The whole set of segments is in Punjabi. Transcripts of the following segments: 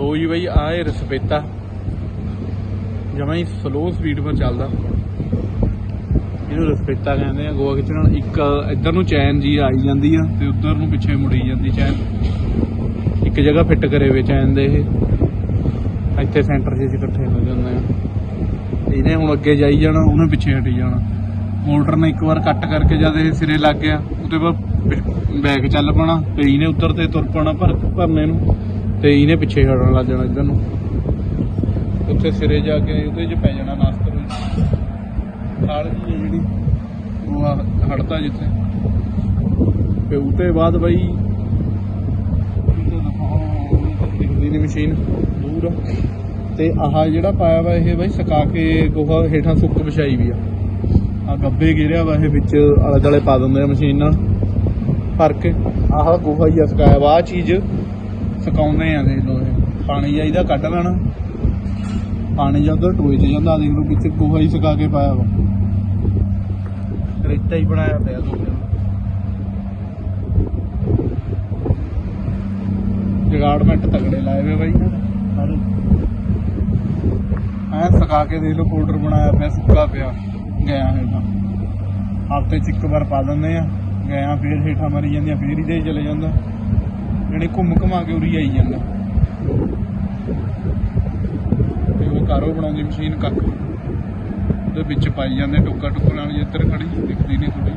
ਲੋ ਜੀ ਬਈ, ਆ ਇਹ ਰਸਪੇਤਾ। ਜਮਾਂ ਹੀ ਸਲੋ ਸਪੀਡ 'ਤੇ ਚੱਲਦਾ। ਇਹਨੂੰ ਰਸਪੇਤਾ ਕਹਿੰਦੇ ਆ, ਗੋਆ ਖਿੱਚਣ ਨਾਲ ਇੱਕ ਇੱਧਰ ਨੂੰ ਚੈਨ ਜੀ ਆਈ ਜਾਂਦੀ ਆ ਤੇ ਉੱਧਰ ਨੂੰ ਪਿੱਛੇ ਮੁੜੀ ਜਾਂਦੀ ਚੈਨ। ਇੱਕ ਜਗ੍ਹਾ ਫਿੱਟ ਕਰੇ ਹੋਏ ਚੈਨ ਦੇ ਇਹ। ਇੱਥੇ ਸੈਂਟਰ 'ਚ ਅਸੀਂ ਇਕੱਠੇ ਹੋ ਜਾਂਦੇ ਆ। ਇਹਨੇ ਹੁਣ ਅੱਗੇ ਜਾਈ ਜਾਣਾ, ਉਹਨੇ ਪਿੱਛੇ ਹਟੀ ਜਾਣਾ। ਮੋਟਰ ਨੇ ਇੱਕ ਵਾਰ ਕੱਟ ਕਰਕੇ ਜਦ ਇਹ ਸਿਰੇ ਲੱਗ ਗਿਆ, ਉਹਦੇ ਬਾਅਦ ਬੈਕ ਚੱਲ ਪਣਾ ਤੇ ਇਹਨੇ ਉੱਤਰ ਤੇ ਤੁਰ ਪਣਾ ਭਰ ਭਰਨੇ ਨੂੰ। ਤੇ ਇਹਨੇ ਪਿੱਛੇ ਹਟਣ ਲੱਗ ਜਾਣਾ ਇੱਧਰ ਨੂੰ। ਉੱਥੇ ਸਿਰੇ ਜਾ ਕੇ ਉਹਦੇ 'ਚ ਪੈ ਜਾਣਾ ਨਾਸਤਰ ਵਿੱਚ ਜੀ ਜਿਹੜੀ, ਉਹ ਆ ਜਿੱਥੇ। ਤੇ ਉਹਦੇ ਬਾਅਦ ਬਈ ਦਿਖਦੀ ਨਹੀਂ ਮਸ਼ੀਨ, ਦੂਰ। ਤੇ ਆਹ ਜਿਹੜਾ ਪਾਇਆ ਵਾ ਇਹ ਬਈ ਸਕਾ ਕੇ ਗੋਹਾ ਹੇਠਾਂ ਸੁੱਕ ਵਿਛਾਈ ਵੀ ਆ। ਆ ਗੱਬੇ ਗਿਰਿਆ ਵਾ ਇਹ ਵਿੱਚ, ਆਲੇ ਦੁਆਲੇ ਪਾ ਦਿੰਦੇ ਆ ਮਸ਼ੀਨ ਨਾਲ। ਭਰ ਕੇ। ਆਹ ਗੋਹਾ ਹੀ ਆ, ਸਕਾਇਆ ਵਾ ਆ ਚੀਜ਼। ਸੁਕਾਉਂਦੇ ਆ ਦੇਖ ਲੋ ਇਹ। ਪਾਣੀ ਜਾਈਦਾ ਕੱਢ ਲੈਣਾ। ਪਾਣੀ ਜਾਂ ਉਧਰ ਟੋਏ 'ਚ ਜਾਂਦਾ ਦੇਖ ਲੋ ਵਿੱਚ ਗੋਹਾ ਹੀ ਸੁਕਾ ਕੇ ਪਾਇਆ ਵਾ। ਰੇਤਾ ਹੀ ਬਣਾਇਆ ਪਿਆ ਦੂਜਾ ਜਗਾੜਮੈਂਟ ਤਗੜੇ ਲਾਏ ਵੇ ਬਾਈ। ਸਾਰੇ। ਐ ਸੁਕਾ ਕੇ ਦੇਖ ਲੋ ਪਾਊਡਰ ਬਣਾਇਆ ਪਿਆ ਸੁੱਕਾ ਪਿਆ। ਗਿਆ ਹੈਗਾ ਹਫ਼ਤੇ ਚ ਇੱਕ ਵਾਰ ਪਾ ਦਿੰਦੇ ਆ। ਗਿਆ ਫੇਰ ਹੇਠਾਂ ਮਰੀ ਜਾਂਦੀਆਂ ਫੇਰ ਹੀ ਦੇ ਚਲੇ ਜਾਂਦਾ। ਜਿਹੜੇ ਘੁੰਮ ਘੁਮਾ ਕੇ ਉਰੀ ਆਈ ਜਾਂਦਾ। ਤੇ ਉਹ ਕਾਰੋ ਬਣਾਉਂਦੀ ਮਸ਼ੀਨ ਕੱਖ। ਉਹਦੇ ਵਿੱਚ ਪਾਈ ਜਾਂਦੇ ਟੋਕਾ ਟੁੱਕਾ ਨਾਲ ਜਿੱਧਰ ਖੜੀ ਦਿਖਦੀ ਨਹੀਂ ਥੋੜੀ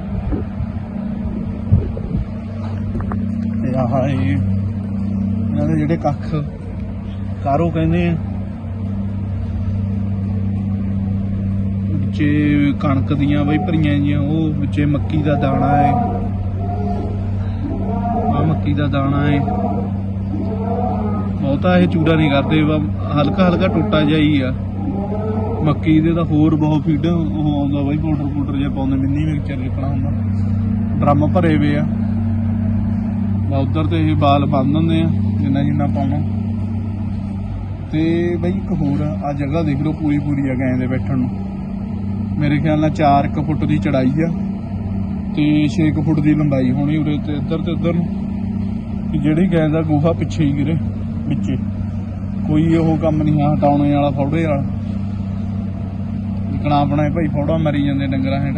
ਤੇ ਆਹ ਇਹ, ਇਹਨਾਂ ਦੇ ਜਿਹੜੇ ਕੱਖ ਕਾਰੋ ਕਹਿੰਦੇ ਆ। ਵਿੱਚੇ ਕਣਕ ਦੀਆਂ ਬਈ ਭਰੀਆਂ ਜੀਆਂ ਉਹ ਵਿੱਚੇ ਮੱਕੀ ਦਾ ਦਾਣਾ ਹੈ। ਆ ਮੱਕੀ ਦਾ ਦਾਣਾ ਹੈ ਬਹੁਤਾ ਇਹ ਚੂੜਾ ਨਹੀਂ ਕਰਦੇ ਹਲਕਾ ਹਲਕਾ ਟੁੱਟਾ ਹੀ ਆ। ਮੱਕੀ ਦੇ ਤਾਂ ਹੋਰ ਬਹੁਤ ਫੀਡ ਉਹ ਆਉਂਦਾ ਬਾਈ, ਪਾਊਡਰ ਪਾਊਡਰ ਜਿਹਾ ਪਾਉਂਦੇ, ਮਿੰਨੀ ਮਿਕਸਚਰ ਲਿਖਣਾ ਹੁੰਦਾ। ਡਰਮ ਭਰੇ ਵੇ ਆ। ਬਾ ਉਧਰ ਤੇ ਇਹ ਬਾਲ ਬੰਨ ਦਿੰਦੇ ਆ, ਜਿੰਨਾ ਜਿੰਨਾ ਪਾਉਣਾ। ਤੇ ਬਈ ਇੱਕ ਹੋਰ ਆ ਆਹ ਜਗ੍ਹਾ ਦੇਖ ਲਓ ਪੂਰੀ ਪੂਰੀ ਆ ਗਏ ਦੇ ਬੈਠਣ ਨੂੰ। ਮੇਰੇ ਖਿਆਲ ਨਾਲ 4 ਫੁੱਟ ਦੀ ਚੜਾਈ ਆ। ਤੇ 6 ਫੁੱਟ ਦੀ ਲੰਬਾਈ ਹੋਣੀ ਉਰੇ ਤੇ ਇੱਧਰ ਤੇ ਉੱਧਰ ਨੂੰ। ਕਿ ਜਿਹੜੀ ਗੈਂ ਦਾ ਗੋਹਾ ਪਿੱਛੇ ਹੀ ਗਿਰੇ, ਵਿੱਚ। ਕੋਈ ਉਹ ਕੰਮ ਨਹੀਂ ਆ, ਹਟਾਉਣੇ ਵਾਲਾ ਫੌੜੇ ਵਾਲਾ। ਨਿਕਣਾ ਆਪਣਾ ਭਾਈ ਫੌੜਾ, ਮਰੀ ਜਾਂਦੇ ਡੰਗਰਾਂ ਹੇਠ।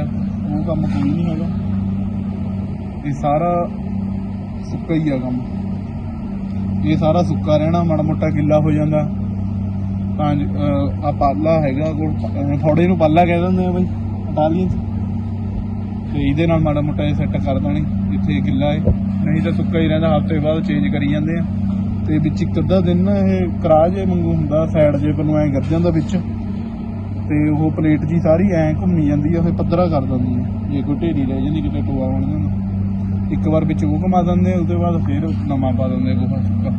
ਉਹ ਕੰਮ ਕੋਈ ਨਹੀਂ ਹੈਗਾ। ਇਹ ਸਾਰਾ ਸੁੱਕਾ ਹੀ ਆ ਕੰਮ। ਇਹ ਸਾਰਾ ਸੁੱਕਾ ਰਹਿਣਾ, ਮਾੜਾ ਮੋਟਾ ਗਿੱਲਾ ਹੋ ਜਾਂਦਾ। ਤਾਂ ਆ ਪਾਲਾ ਹੈਗਾ ਕੋਲ, ਅਹ, ਫੌੜੇ ਨੂੰ ਪਾਲਾ ਕਹਿ ਦਿੰਦੇ ਆ ਬਈ ਇਟਾਲੀਅਨ ਚ। ਤੇ ਇਹਦੇ ਨਾਲ ਮਾੜਾ ਮੋਟਾ ਇਹ ਸੈੱਟ ਕਰ ਦੇਣੀ। ਜਿੱਥੇ ਗਿੱਲਾ ਹੈ ਨਹੀਂ ਤਾਂ ਸੁੱਕਾ ਹੀ ਰਹਿੰਦਾ, ਹਫ਼ਤੇ ਬਾਅਦ ਚੇਂਜ ਕਰੀ ਜਾਂਦੇ ਆ। ਤੇ ਵਿੱਚ ਇੱਕ ਅੱਧਾ ਦਿਨ ਨਾ ਇਹ ਕਰਾਹ ਜੇ ਵਾਂਗੂ ਹੁੰਦਾ ਸਾਈਡ ਜੇ ਨੂੰ ਐਂ ਗਿਰ ਜਾਂਦਾ ਵਿੱਚ। ਤੇ ਉਹ ਪਲੇਟ ਜੀ ਸਾਰੀ ਐਂ ਘੁੰਮੀ ਜਾਂਦੀ ਆ ਫਿਰ ਪੱਧਰਾ ਕਰ ਦਿੰਦੀ ਆ। ਜੇ ਕੋਈ ਢੇਰੀ ਰਹਿ ਜਾਂਦੀ, ਕਿਤੇ ਟੋਆ ਬਣ ਜਾਂਦਾ। ਇੱਕ ਵਾਰ ਵਿੱਚ ਉਹ ਘੁਮਾ ਦਿੰਦੇ ਉਹਦੇ ਬਾਅਦ ਫਿਰ ਨਵਾਂ ਪਾ ਦਿੰਦੇ ਗੋਹਾ ਸੁੱਕਾ।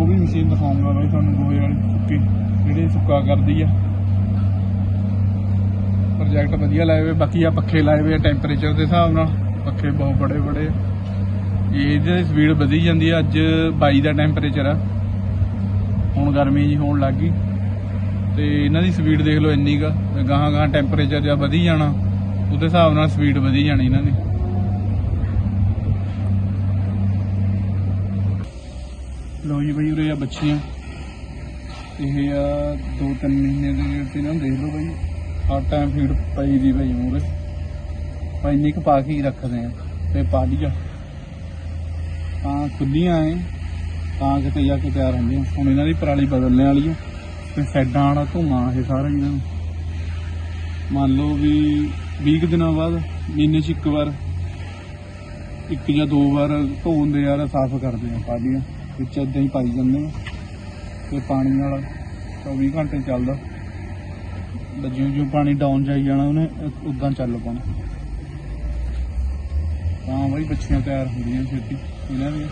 ਉਹ ਵੀ ਮਸ਼ੀਨ ਦਿਖਾਉਂਗਾ ਬਾਈ ਤੁਹਾਨੂੰ, ਗੋਹੇ ਵਾਲੀ ਸੁੱਕੀ, ਜਿਹੜੀ ਸੁੱਕਾ ਕਰਦੀ ਆ। ਪ੍ਰੋਜੈਕਟ ਵਧੀਆ ਲਾਏ ਹੋਏ, ਬਾਕੀ ਆ ਪੱਖੇ ਲਾਏ ਹੋਏ ਟੈਂਪਰੇਚਰ ਦੇ ਹਿਸਾਬ ਨਾਲ। ਪੱਖੇ ਬਹੁਤ ਬੜੇ ਬੜੇ। ਇਹਦੇ ਇਹਦੀ ਸਪੀਡ ਵਧੀ ਜਾਂਦੀ ਆ, ਅੱਜ 22 ਦਾ ਟੈਂਪਰੇਚਰ ਆ। ਹੁਣ ਗਰਮੀ ਜੀ ਹੋਣ ਲੱਗ ਗਈ। ਤੇ ਇਹਨਾਂ ਦੀ ਸਪੀਡ ਦੇਖ ਲਓ ਇੰਨੀ ਕਾ ਗਾਹਾਂ ਗਾਹਾਂ ਟੈਂਪਰੇਚਰ ਜਾਂ ਵਧੀ ਜਾਣਾ, ਉਹਦੇ ਹਿਸਾਬ ਨਾਲ ਸਪੀਡ ਵਧੀ ਜਾਣੀ ਇਹਨਾਂ ਦੀ। ਲੋ ਜੀ ਬਈ ਉਰੇ ਆ ਬੱਚੀਆਂ। ਇਹ ਆ 2-3 ਮਹੀਨੇ ਦੇ ਜਿਹੜੇ ਤੇ ਦੇਖ ਲਓ ਬਈ। ਹਰ ਟਾਈਮ ਫੀਡ ਪਈ ਦੀ ਭਾਈ ਮੂਰੇ ਭਾਈ ਨਿਕ ਪਾ ਕੇ ਹੀ ਰੱਖਦੇ ਆ, ਤੇ ਪਾ ਤਾਂ ਖੁੱਲੀਆਂ ਐ, ਤਾਂ ਕਿਤੇ ਜਾ ਕੇ ਤਿਆਰ ਹੁੰਦੀਆਂ। ਹੁਣ ਇਹਨਾਂ ਦੀ ਪਰਾਲੀ ਬਦਲਣੇ ਵਾਲੀ ਆ ਤੇ ਸਾਈਡਾਂ ਵਾਲਾ ਧੂਆਂ ਇਹ ਸਾਰਾ ਇਹਨਾਂ ਨੂੰ ਮੰਨ ਲਓ ਵੀ 20 ਕੁ ਦਿਨਾਂ ਬਾਅਦ ਮਹੀਨੇ 'ਚ ਇੱਕ ਵਾਰ, ਇੱਕ ਜਾਂ ਦੋ ਵਾਰ ਧੋਣ ਦੇ ਯਾਰ ਸਾਫ਼ ਕਰਦੇ ਆ ਪਾਲੀਆਂ ਵਿੱਚ ਏਦਾਂ ਹੀ ਪਾਈ ਜਾਂਦੇ ਆ। ਤੇ ਪਾਣੀ ਵਾਲਾ 24 ਘੰਟੇ ਚੱਲਦਾ। ਜਿਉਂ ਜਿਉਂ ਪਾਣੀ ਡਾਊਨ ਜਾਈ ਜਾਣਾ ਉਹਨੇ ਉਦਾਂ ਚੱਲ ਪਾਣਾ ਤਾਂ ਬਈ ਬੱਚੀਆਂ ਤਿਆਰ ਹੁੰਦੀਆਂ ਛੇਤੀ, ਇਹਨਾਂ ਦੀਆਂ।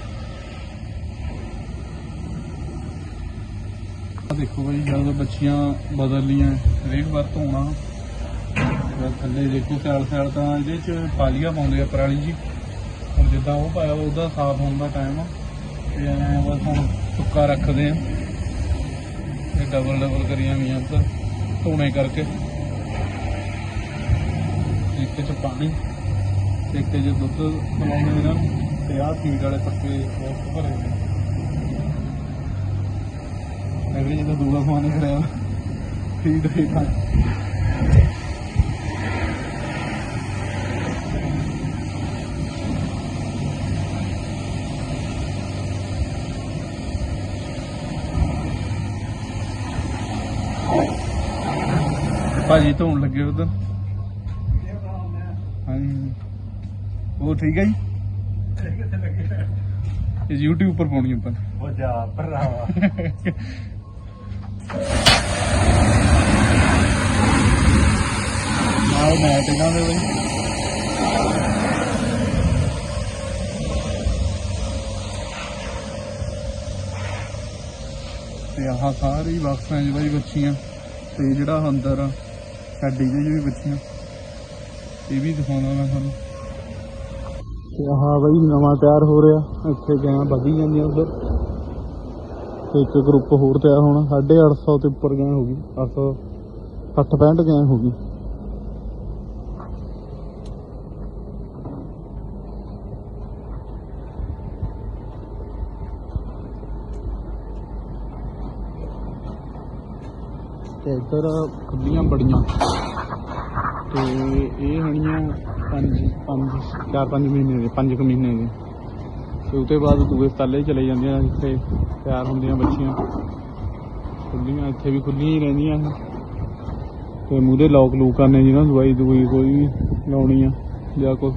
ਆਹ ਦੇਖੋ ਬਈ, ਜਦੋਂ ਬੱਚੀਆਂ ਬਦਲ ਲੀਆਂ ਹਰੇਕ ਵਾਰ ਧੋਣਾ ਥੱਲੇ ਦੇਖੋ ਸੈਲ ਸੈਲ ਤਾਂ ਇਹਦੇ ਚ ਪਾਲੀਆਂ ਪਾਉਂਦੇ ਆ ਪਰਾਲੀ ਜੀ। ਹੁਣ ਜਿੱਦਾਂ ਉਹ ਪਾਇਆ, ਉਹਦਾ ਸਾਫ਼ ਹੋਣ ਦਾ ਟਾਈਮ ਆ। ਤੇ ਐਂ ਬਸ ਹੁਣ ਸੁੱਕਾ ਰੱਖਦੇ ਆ। ਇਹ ਡਬਲ ਡਬਲ ਕਰੀਆਂ ਵੀ ਉੱਧਰ ਧੋਣੇ ਕਰਕੇ। ਇੱਕ ਚ ਪਾਣੀ। ਤੇ ਇੱਕ ਜੇ ਦੁੱਧ ਪਿਲਾਉਂਦੇ ਨੇ। ਨਾ ਤੇ ਆਹ ਫੀਡ ਵਾਲੇ ਪੱਕੇ ਬਹੁਤ ਭਰੇ ਨੇ। ਲੱਗਦੇ ਜਿੱਦਾਂ ਦੂਰਾ ਸਮਾਨ ਖੜਿਆ ਫੀਡ ਹੀ ਖਾਣ ਭਾਜੀ ਧੋਣ ਲੱਗੇ ਉਧਰ। ਹਾਂਜੀ। ਉਹ ਠੀਕ ਹੈ ਜੀ? ਇਹ YouTube ਪਰ ਪਾਉਣੀ ਆਪਾਂ। ਉਹ ਜਾ ਭਰਾਵਾ। ਨਾਲ ਮੈਟ ਇਹਨਾਂ ਦੇ ਬਈ। ਤੇ ਆਹ ਸਾਰੀ ਬਾਕਸਾਂ 'ਚ ਬਈ ਬੱਚੀਆਂ ਤੇ ਜਿਹੜਾ ਅੰਦਰ ਆ ਸਾਡੀ ਜਿਹੀ ਵੀ ਬੱਚੀਆਂ। ਇਹ ਵੀ ਦਿਖਾਉਣਾ ਮੈਂ ਤੁਹਾਨੂੰ। ਤੇ ਆਹ ਬਈ ਨਵਾਂ ਤਿਆਰ ਹੋ ਰਿਹਾ। ਇੱਥੇ ਗਾਂ ਵਧੀ ਜਾਂਦੀਆਂ ਉਧਰ। ਤੇ ਇੱਕ ਗਰੁੱਪ ਹੋਰ ਤਿਆਰ ਹੋਣਾ। 850 ਤੇ ਉੱਪਰ ਗਾਂ ਹੋ ਗਈ। 800 60 65 ਗਾਂ ਹੋ ਗਈ। ਤੇ ਇੱਧਰ ਖੁੱਲੀਆਂ ਬੜੀਆਂ। ਤੇ ਇਹ ਹਣੀਆਂ ਪੰਜ ਪੰਜ, ਚਾਰ, ਪੰਜ ਮਹੀਨੇ ਦੇ, ਪੰਜ ਕੁ ਮਹੀਨੇ ਦੇ। ਤੇ ਉਤੇ ਬਾਅਦ ਦੂਏ ਸਾਲੇ ਚਲੇ ਜਾਂਦੀਆਂ ਜਿੱਥੇ ਤਿਆਰ ਹੁੰਦੀਆਂ ਬੱਚੀਆਂ। ਖੁੱਲੀਆਂ, ਇੱਥੇ ਵੀ ਖੁੱਲੀਆਂ ਹੀ ਰਹਿੰਦੀਆਂ ਇਹ। ਤੇ ਮੂਹਰੇ ਲੋਕ ਲੂਕ ਕਰਨੇ ਜਿਹਨਾਂ ਦਵਾਈ ਦਵਾਈ ਕੋਈ ਵੀ ਲਾਉਣੀ ਆ, ਜਾਂ ਕੋਈ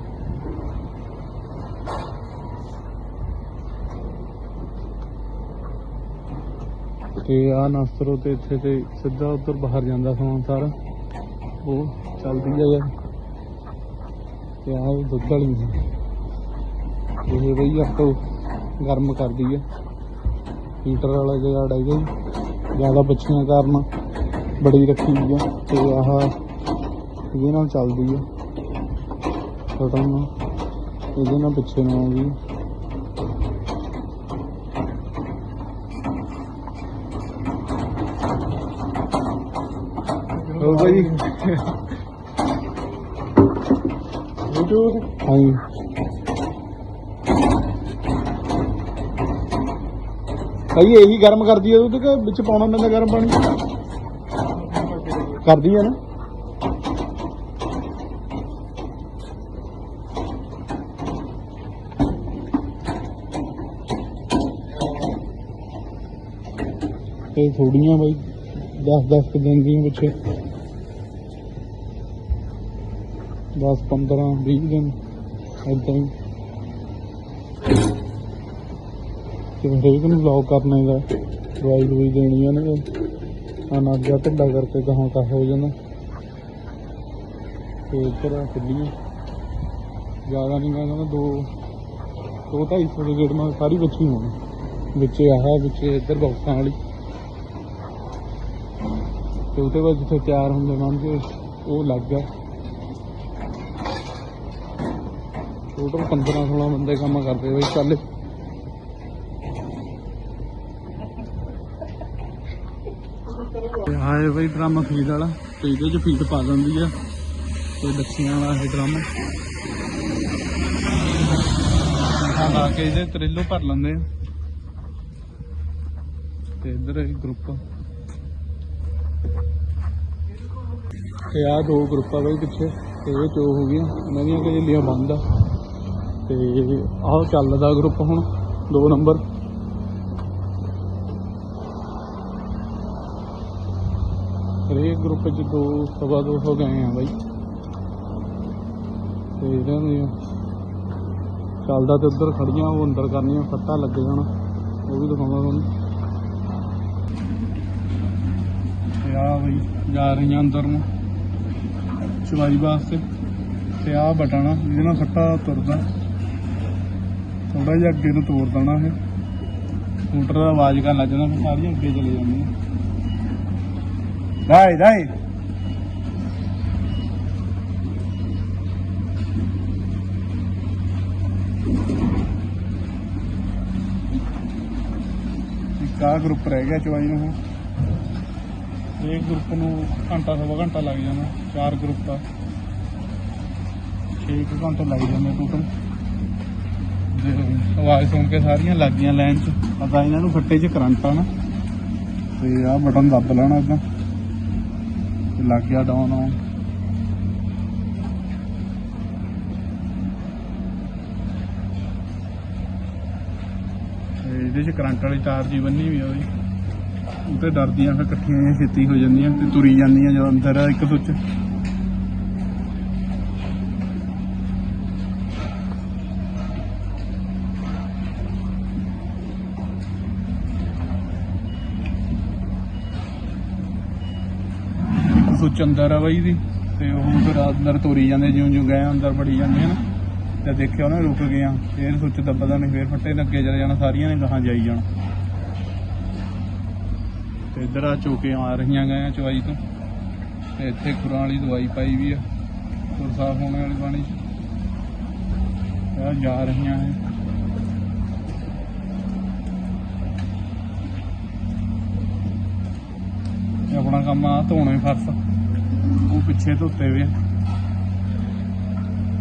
ਤੇ ਆ ਨਸਰੋ ਤੇ ਇੱਥੇ ਤੇ ਸਿੱਧਾ ਉੱਧਰ ਬਾਹਰ ਜਾਂਦਾ ਸਮਾਨ ਸਾਰਾ। ਉਹ ਚੱਲਦੀ ਆ ਯਾਰ। ਤੇ ਆ ਦੁੱਧ ਵਾਲੀ ਇਹ ਬਈ ਆਪੋ ਗਰਮ ਕਰਦੀ ਆ। ਹੀਟਰ ਵਾਲਾ ਜਿਹੜਾ ਹੈਗਾ ਜੀ। ਜ਼ਿਆਦਾ ਬੱਚੀਆਂ ਕਾਰਨ ਬੜੀ ਰੱਖੀ ਹੋਈ ਆ। ਤੇ ਆਹ ਇਹਦੇ ਨਾਲ ਚੱਲਦੀ ਆ। ਬਟਨ ਇਹਦੇ ਨਾਲ ਪਿੱਛੇ ਨੂੰ ਜੀ ਹੋ ਭਾਈ ਹਾਂਜੀ। ਭਾਈ ਇਹੀ ਗਰਮ ਕਰਦੀ ਹੈ ਦੁੱਧ ਕਿ ਵਿੱਚ ਪਾਉਣਾ ਪੈਂਦਾ ਗਰਮ ਪਾਣੀ? ਕਰਦੀ ਹੈ ਨਾ। ਇਹ ਥੋੜੀਆਂ ਬਾਈ 10 10 ਕੁ ਦਿਨ ਦੀਆਂ ਪਿੱਛੇ। 10 15 20 ਦਿਨ ਏਦਾਂ ਹੀ। ਤੇ ਹਰੇਕ ਨੂੰ ਬਲੌਗ ਕਰਨਾ ਹੈਗਾ ਦਵਾਈ ਦਵਾਈ ਦੇਣੀ ਆ ਨਾ। ਆ ਨਾਗਾ ਕਰਕੇ ਗਾਹਾਂ ਕਾ ਹੋ ਜਾਂਦਾ ਤੇ ਇੱਧਰ ਆ ਖੁੱਲੀਆਂ ਜ਼ਿਆਦਾ ਨਹੀਂ ਮੈਂ ਕਹਿੰਦਾ ਦੋ ਦੋ ਢਾਈ ਸੌ ਦੇ ਗੇੜ ਨਾਲ ਸਾਰੀ ਬੱਚੀ ਹੋਣੀ ਵਿੱਚ ਆਹ, ਵਿੱਚ ਇੱਧਰ ਬਾਕਸਾਂ ਵਾਲੀ। ਤੇ ਉਹਦੇ ਬਾਅਦ ਜਿੱਥੇ ਤਿਆਰ ਹੁੰਦੇ ਮੰਨ ਕੇ ਉਹ ਲੱਗ ਗਿਆ। ਟੋਟਲ 15 16 ਬੰਦੇ ਕੰਮ ਕਰਦੇ ਹੋਏ ਚੱਲ। ਹਾਏ ਬਈ ਡਰਮ ਫੀਡ ਵਾਲਾ, ਤੇ ਇਹਦੇ ਚ ਫੀਡ ਪਾ ਦਿੰਦੀ ਆ। ਤੇ ਬੱਚੀਆਂ ਵਾਲਾ ਇਹ ਡਰਮ। ਲਾ ਕੇ ਇਹਦੇ ਤਰੇਲੋ ਭਰ ਲੈਂਦੇ ਆ। ਤੇ ਇੱਧਰ ਇਹ ਗਰੁੱਪ ਤੇ ਆ ਦੋ ਗਰੁੱਪਾਂ ਬਈ ਪਿੱਛੇ, ਤੇ ਇਹ ਚੋ ਹੋ ਗਈਆਂ। ਇਹਨਾਂ ਦੀਆਂ ਕਜਲੀਆਂ ਬੰਦ ਆ। ਤੇ ਆਹ ਚੱਲਦਾ ਗਰੁੱਪ ਹੁਣ, ਦੋ ਨੰਬਰ ਹਰੇਕ ਗਰੁੱਪ ਚ ਦੋ, ਸਵਾ ਦੋ ਹੋ ਗਏ ਆ ਬਾਈ। ਤੇ ਇਹਨਾਂ ਦੀਆਂ ਚੱਲਦਾ ਤੇ ਉੱਧਰ ਖੜੀਆਂ ਉਹ ਅੰਦਰ ਕਰਨੀਆਂ, ਫੱਟਾ ਲੱਗ ਜਾਣਾ। ਉਹ ਵੀ ਦਿਖਾਉਂਦਾ ਤੁਹਾਨੂੰ ਤੇ ਆ ਬਈ, ਜਾ ਰਹੀਆਂ ਅੰਦਰ ਨੂੰ। ਚਵਾਈ ਵਾਸਤੇ। ਤੇ ਆ ਬਟਨ ਆ, ਜਿਹਦੇ ਨਾਲ ਫੱਟਾ ਤੁਰਦਾ। ਥੋੜਾ ਜਿਹਾ ਅੱਗੇ ਨੂੰ ਤੋੜ ਦੇਣਾ ਇਹ ਸਕੂਟਰ ਦਾ ਆਵਾਜ਼ ਕਰਨ ਲੱਗ ਜਾਂਦਾ, ਫਿਰ ਸਾਰੀਆਂ ਅੱਗੇ ਚਲੇ ਜਾਂਦੀਆਂ ਰਾਈ ਰਾਈ ਇੱਕ ਆਹ ਗਰੁੱਪ ਰਹਿ ਗਿਆ ਚਵਾਈ ਨੂੰ। ਹੁਣ ਇਹ ਗਰੁੱਪ ਨੂੰ ਘੰਟਾ, ਸਵਾ ਘੰਟਾ ਲੱਗ ਜਾਣਾ, ਚਾਰ ਗਰੁੱਪ ਆ। 6 ਘੰਟੇ ਲੱਗ ਜਾਂਦੇ ਟੋਟਲ ਆਵਾਜ਼ ਸੁਣ ਕੇ ਸਾਰੀਆਂ ਲੱਗ ਗਈਆਂ ਲਾਈਨ 'ਚ। ਪਤਾ ਇਹਨਾਂ ਨੂੰ ਫੱਟੇ 'ਚ ਕਰੰਟ ਆ ਤੇ ਆਹ ਬਟਨ ਦੱਬ ਲੈਣਾ ਇਦਾਂ ਲੱਗ ਗਿਆ ਡਾਊਨ ਆਉਣ ਇਹਦੇ 'ਚ ਕਰੰਟ ਵਾਲੀ ਤਾਰ ਜੀ ਬੰਨੀ ਵੀ ਆ ਉਹਦੀ। ਉਹ ਤੇ ਡਰਦੀਆਂ ਫਿਰ ਇਕੱਠੀਆਂ ਜਿਹੀਆਂ ਛੇਤੀ ਹੋ ਜਾਂਦੀਆਂ ਤੇ ਤੁਰੀ ਜਾਂਦੀਆਂ ਜਦੋਂ ਅੰਦਰ ਆ ਇੱਕ ਸੁੱਚ। ਇੱਕ ਅੰਦਰ ਆ ਬਾਈ ਦੀ ਤੇ ਉਹ ਫਿਰ ਅੰਦਰ ਤੋਰੀ ਜਾਂਦੇ ਜਿਉਂ ਜਿਉਂ ਗਏ, ਅੰਦਰ ਬੜੀ ਜਾਂਦੇ ਨਾ ਤੇ ਦੇਖਿਆ ਉਹਨੇ ਰੁਕ ਗਿਆ, ਫੇਰ ਸੁੱਚ ਦੱਬਦਾ ਨਹੀਂ, ਫੇਰ ਫੱਟੇ ਲੱਗੇ ਚਲੇ ਜਾਣਾ, ਸਾਰੀਆਂ ਨੇ ਗਾਹਾਂ ਜਾਈ ਜਾਣਾ। ਤੇ ਇੱਧਰ ਆ ਚੋਕੇ ਆ ਰਹੀਆਂ ਗਏ ਆ ਚਵਾਈ ਤੋਂ। ਤੇ ਇੱਥੇ ਖੁਰਾਂ ਵਾਲੀ ਦਵਾਈ ਪਾਈ ਵੀ ਆ, ਖੁਰ ਸਾਫ਼ ਹੋਣੇ ਵਾਲੀ ਪਾਣੀ ਚ। ਆ ਜਾ ਰਹੀਆਂ ਹੈ ਆਪਣਾ ਕੰਮ ਆ, ਧੋਣੇ ਫਰਸ਼। ਉਹ ਪਿੱਛੇ ਧੋਤੇ ਵੇ ਆ।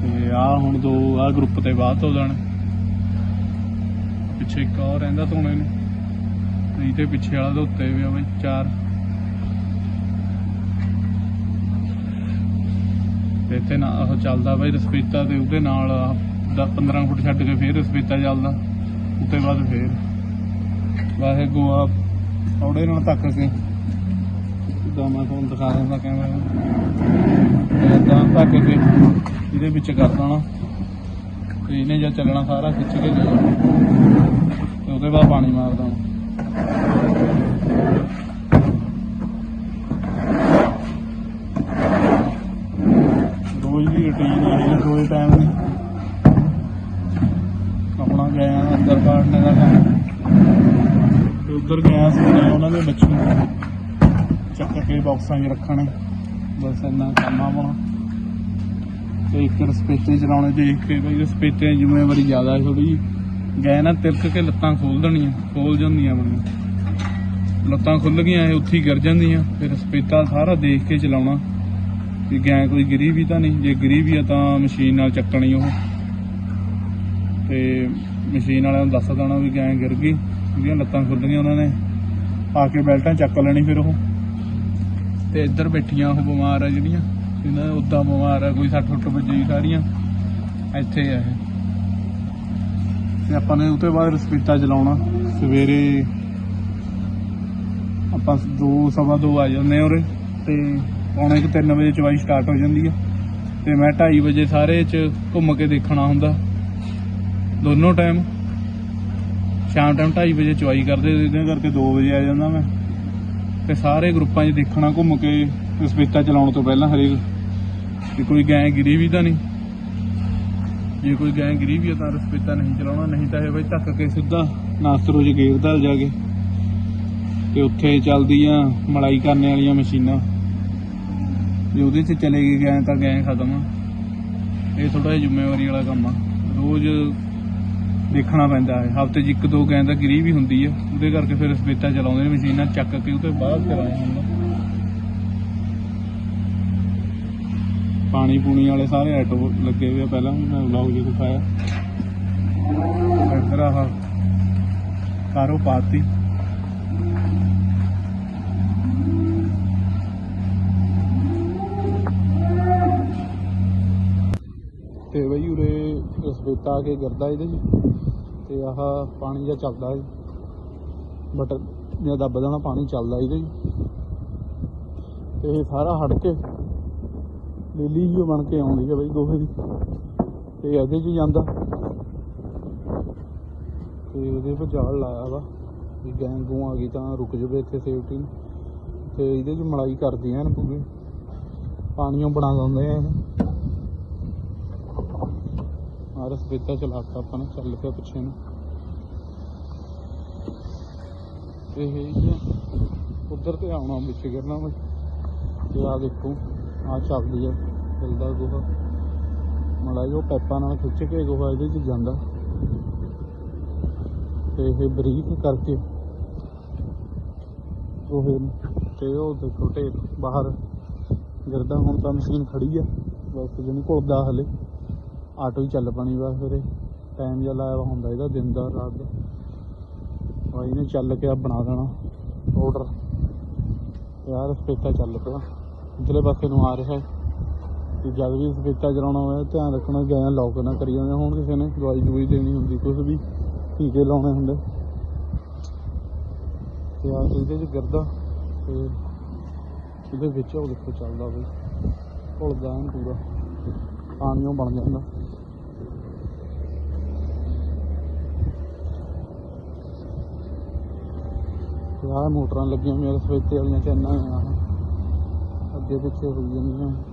ਤੇ ਆ ਹੁਣ ਦੋ ਆ ਗਰੁੱਪ ਤੇ ਬਾਅਦ ਧੋ ਜਾਣ। ਪਿੱਛੇ ਇੱਕ ਹੋਰ ਰਹਿੰਦਾ ਧੋਣੇ ਨੂੰ। ਨਹੀਂ ਤੇ ਪਿੱਛੇ ਵਾਲਾ ਧੋਤੇ ਵੀ ਬਈ, ਚਾਰ। ਤੇ ਇੱਥੇ ਨਾ ਉਹ ਚੱਲਦਾ ਬਈ ਰਸਪੀਤਾ ਤੇ ਉਹਦੇ ਨਾਲ 10 15 ਫੁੱਟ ਛੱਡ ਕੇ ਫੇਰ ਰਸਪੀਤਾ ਚੱਲਦਾ। ਉੱਤੇ ਬਾਅਦ ਫੇਰ। ਵਾਹੇ ਗੋਆ ਔੜੇ ਨਾਲ ਤੱਕ ਸੀ ਜਿੱਦਾਂ ਮੈਂ ਤੁਹਾਨੂੰ ਦਿਖਾ ਦਿੰਦਾ ਕੈਮਰਾ ਇਦਾਂ ਧੱਕ ਕੇ ਇਹਦੇ ਵਿੱਚ ਕਰ ਦੇਣਾ। ਤੇ ਇਹਨੇ ਜਾਂ ਚੱਲਣਾ ਸਾਰਾ ਖਿੱਚ ਕੇ। ਲੈ ਜਾਣਾ ਤੇ ਉਹਦੇ ਬਾਅਦ ਪਾਣੀ ਮਾਰ ਦੇਣਾ ਰੋਜ਼ ਦੀ ਰੁਟੀਨ ਹੈ ਰੋਜ਼ ਟਾਈਮ ਦੀ ਆਪਣਾ ਗਿਆ ਅੰਦਰ ਕਾੜਨੇ ਦਾ ਕੰਮ ਤੇ ਉੱਧਰ ਗਿਆ ਸੀ ਮੈਂ ਉਹਨਾਂ ਦੇ ਬੱਚੇ ਚੱਕ ਕੇ ਬਾਕਸਾਂ 'ਚ ਰੱਖਣ। ਬਸ ਇੰਨਾ ਕੰਮ ਆ ਆਪਣਾ। ਤੇ ਇੱਕ ਰਸਪੇਤੇ ਚਲਾਉਣੇ ਦੇਖ ਕੇ ਬਈ ਰਸਪੇਤੇ ਦੀ ਜ਼ਿੰਮੇਵਾਰੀ ਜ਼ਿਆਦਾ ਹੈ ਥੋੜੀ ਗਏ ਨਾ ਤਿਲਕ ਕੇ ਲੱਤਾਂ ਖੋਲ ਦੇਣੀਆਂ ਖੋਲ ਜਾਂਦੀਆਂ ਆਪਣੀਆਂ ਲੱਤਾਂ ਖੁੱਲ ਗਈਆਂ, ਇਹ ਉੱਥੇ ਹੀ ਗਿਰ ਜਾਂਦੀਆਂ। ਫਿਰ ਰਸਪੇਤਾ ਸਾਰਾ ਦੇਖ ਕੇ ਚਲਾਉਣਾ। ਵੀ ਗੈਂ ਕੋਈ ਗਿਰੀ ਵੀ ਤਾਂ ਨਹੀਂ। ਜੇ ਗਿਰੀ ਵੀ ਆ ਤਾਂ ਮਸ਼ੀਨ ਨਾਲ ਚੱਕਣੀ ਉਹ। ਤੇ ਮਸ਼ੀਨ ਵਾਲਿਆਂ ਨੂੰ ਦੱਸ ਦੇਣਾ ਵੀ ਗੈਂ ਗਿਰ ਗਈ। ਉਹਦੀਆਂ ਲੱਤਾਂ ਖੁੱਲ ਗਈਆਂ ਉਹਨਾਂ ਨੇ, ਆ ਕੇ ਬੈਲਟਾਂ ਚੱਕ ਲੈਣੀ ਫਿਰ ਉਹ। ਤੇ ਇੱਧਰ ਬੈਠੀਆਂ ਉਹ ਬਿਮਾਰ ਆ ਜਿਹੜੀਆਂ, ਇਹਨਾਂ ਉਦਾਂ ਬਿਮਾਰ ਆ, ਕੋਈ 60 ਫੁੱਟ ਵੱਜੀ ਸਾਰੀਆਂ। ਇੱਥੇ ਆ ਇਹ। ਤੇ ਆਪਾਂ ਨੇ ਉਹ ਤੋਂ ਬਾਅਦ ਰਸਪੀਤਾ ਚਲਾਉਣਾ। ਸਵੇਰੇ ਆਪਾਂ ਦੋ, ਸਵਾ ਦੋ ਆ ਜਾਂਦੇ ਹਾਂ ਉਰੇ, ਤੇ ਪੌਣੇ ਕੁ 3 ਵਜੇ ਚਵਾਈ ਸਟਾਰਟ ਹੋ ਜਾਂਦੀ ਆ। ਤੇ ਮੈਂ 2:30 ਵਜੇ ਸਾਰੇ ਚ ਘੁੰਮ ਕੇ ਦੇਖਣਾ ਹੁੰਦਾ। ਦੋਨੋਂ ਟਾਈਮ ਸ਼ਾਮ ਟਾਈਮ 2:30 ਵਜੇ ਚਵਾਈ ਕਰਦੇ ਇਹਦੇ ਕਰਕੇ 2 ਵਜੇ ਆ ਜਾਂਦਾ ਮੈਂ। ਤੇ ਸਾਰੇ ਗਰੁੱਪਾਂ 'ਚ ਦੇਖਣਾ, ਘੁੰਮ ਕੇ ਰਸਪੀਤਾ ਚਲਾਉਣ ਤੋਂ ਪਹਿਲਾਂ ਹਰੇਕ ਕਿ ਕੋਈ ਗੈਂ ਗਿਰੀ ਵੀ ਤਾਂ ਨਹੀਂ। ਜੇ ਕੋਈ ਗੈਂ ਗਿਰੀ ਵੀ ਆ ਤਾਂ ਰਸਪੀਤਾ ਨਹੀਂ ਚਲਾਉਣਾ, ਨਹੀਂ ਤਾਂ ਇਹ ਬਈ ਧੱਕ ਕੇ ਸਿੱਧਾ ਨਾਸਤਰੋ 'ਚ ਗੇਰਦਾ ਜਾ ਕੇ ਤੇ ਉੱਥੇ ਚੱਲਦੀਆਂ ਮਲਾਈ ਕਰਨ ਵਾਲੀਆਂ ਮਸ਼ੀਨਾਂ। ਜੇ ਉਹਦੇ 'ਚ ਚਲੇ ਗਏ ਗੈਂ ਤਾਂ ਗੈਂ ਖਤਮ ਇਹ ਥੋੜਾ ਜਿਹਾ ਜ਼ਿੰਮੇਵਾਰੀ ਵਾਲਾ ਕੰਮ ਆ। ਰੋਜ਼ ਦੇਖਣਾ ਪੈਂਦਾ ਹੈ। ਹਫ਼ਤੇ 'ਚ ਇੱਕ ਦੋ ਗੈਂ ਦਾ ਗਿਰੀ ਵੀ ਹੁੰਦੀ ਹੈ। ਉਹਦੇ ਕਰਕੇ ਫਿਰ ਸਪੇਤਾ ਚਲਾਉਂਦੇ ਨੇ ਮਸ਼ੀਨਾਂ ਚੱਕ ਕੇ ਉਹਦੇ ਬਾਅਦ ਚਲਾਏ ਹੁੰਦਾ ਪਾਣੀ ਪੂਣੀ ਵਾਲੇ ਸਾਰੇ ਆਟੋ ਲੱਗੇ ਹੋਏ ਆ। ਪਹਿਲਾਂ ਵੀ ਮੈਂ ਵਲੌਗ ਜੇ ਦਿਖਾਇਆ ਇੱਧਰ ਆਹ ਕਾਰੋ ਪਾਤੀ। ਸਪੇਤਾ ਆ ਕੇ ਗਿਰਦਾ ਇਹਦੇ 'ਚ ਤੇ ਆਹ ਪਾਣੀ ਜਿਹਾ ਚੱਲਦਾ ਹੈ ਬਟ ਜੇ ਦੱਬ ਦੇਣਾ, ਪਾਣੀ ਚੱਲਦਾ ਇਹਦੇ 'ਚ। ਤੇ ਇਹ ਸਾਰਾ ਹੜ ਕੇ ਲੀਲੀ ਜਿਹੀ ਬਣ ਕੇ ਆਉਂਦੀ ਹੈ ਬਈ ਗੋਹੇ ਦੀ। ਤੇ ਇਹਦੇ 'ਚ ਜਾਂਦਾ? ਤੇ ਉਹਦੇ ਪਰ ਜਾਲ ਲਾਇਆ ਵਾ ਵੀ ਗੈਂਗੂ ਆ ਗਈ ਤਾਂ ਰੁਕ ਜਾਵੇ ਇੱਥੇ ਸੇਫਟੀ ਨੂੰ। ਤੇ ਇਹਦੇ 'ਚ ਮਲਾਈ ਕਰਦੇ ਐਨ ਪੂਰੀ। ਪਾਣੀੋਂ ਬਣਾ ਦਿੰਦੇ ਆ ਇਹ। ਆ ਰਸਪੀਤਾ ਚਲਾਤਾ ਆਪਾਂ ਨੇ ਚੱਲ ਪਿਆ ਪਿੱਛੇ ਨੂੰ। ਇਹ ਜੀ ਉਧਰ ਤੇ ਆਉਣਾ ਵਿੱਚ ਗਿਰਨਾ ਮੈਂ। ਤੇ ਆ ਦੇਖੋ ਆ ਚੱਲਦੀ ਆ ਚੱਲਦਾ ਗੋਹਾ। ਮਲਾਈ ਉਹ ਪੈਪਾਂ ਨਾਲ ਖਿੱਚ ਕੇ ਗੋਹਾ ਇਹਦੇ 'ਚ ਜਾਂਦਾ। ਤੇ ਇਹ ਬਰੀਕ ਕਰਕੇ ਉਹ ਤੇ ਉਹ ਦੇਖੋ ਢੇਰ ਬਾਹਰ। ਗਿਰਦਾ ਹੁਣ ਤਾਂ ਮਸ਼ੀਨ ਖੜੀ ਆ। ਬਸ ਜਿਹਨੂੰ ਘੁਲਦਾ ਹਲੇ। ਆਟੋ ਹੀ ਚੱਲ ਪਣੀ ਵਾ ਫਿਰ ਟਾਈਮ ਜਿਹਾ ਲਾਇਆ ਵਾ ਹੁੰਦਾ ਇਹਦਾ ਦਿਨ ਦਾ, ਰਾਤ ਦਾ। ਭਾਈ ਨੇ ਚੱਲ ਕੇ ਆ ਬਣਾ ਦੇਣਾ ਆਰਡਰ ਯਾਰ ਸਪੇਤਾ ਚੱਲ ਪਿਆ। ਇਧਰਲੇ ਪਾਸੇ ਨੂੰ ਆ ਰਿਹਾ ਤੇ ਜਦ ਵੀ ਸਪੇਤਾ ਚਲਾਉਣਾ ਹੋਇਆ, ਧਿਆਨ ਰੱਖਣਾ ਗਾਂ ਲੌਕ ਨਾ ਕਰੀ ਜਾਂਦੇ ਹੁਣ ਕਿਸੇ ਨੇ ਦਵਾਈ ਦਵਾਈ ਦੇਣੀ ਹੁੰਦੀ ਕੁਝ ਵੀ ਟੀਕੇ ਲਾਉਣੇ ਹੁੰਦੇ। ਤੇ ਆ ਇਹਦੇ ਚ ਗਿਰਦਾ। ਤੇ ਇਹਦੇ ਵਿੱਚ ਉਹ ਦੇਖੋ ਚੱਲਦਾ ਬਈ। ਘੁਲਦਾ ਐਨ ਪੂਰਾ। ਪਾਣੀਓ ਬਣ ਜਾਂਦਾ। ਤੇ ਮੋਟਰਾਂ ਲੱਗੀਆਂ ਹੋਈਆਂ ਸਵੇਤੇ ਵਾਲੀਆਂ ਚੈਨਾਂ ਆ। ਅੱਗੇ ਪਿੱਛੇ ਹੋਈ ਜਾਂਦੀਆਂ।